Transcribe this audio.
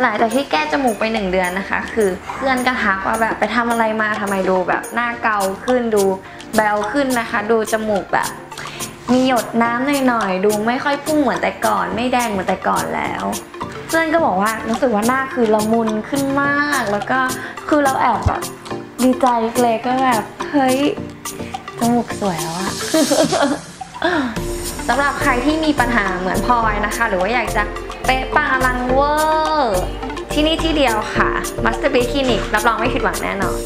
หลังจากที่แก้จมูกไปหนึ่งเดือนนะคะ คือเพื่อนก็ทักว่าแบบไปทำอะไรมาทำไมดูแบบหน้าเกาขึ้นดูแบวขึ้นนะคะ ดูจมูกแบบมีหยดน้ำหน่อยๆ ดูไม่ค่อยพุ่งเหมือนแต่ก่อน ไม่แดงเหมือนแต่ก่อนแล้ว เพื่อนก็บอกว่ารู้สึกว่าหน้าคือละมุนขึ้นมาก แล้วก็คือเราแอบแบบดีใจเลยก็แบบเฮ้ยจมูกสวยแล้วอะสำหรับใครที่มีปัญหาเหมือนพลอยนะคะ หรือว่าอยากจะ เป๊ะปังอลังเวอร์ ที่นี่ที่เดียวค่ะ Master b e a Clinic รับรองไม่ผิดหวังแน่นอน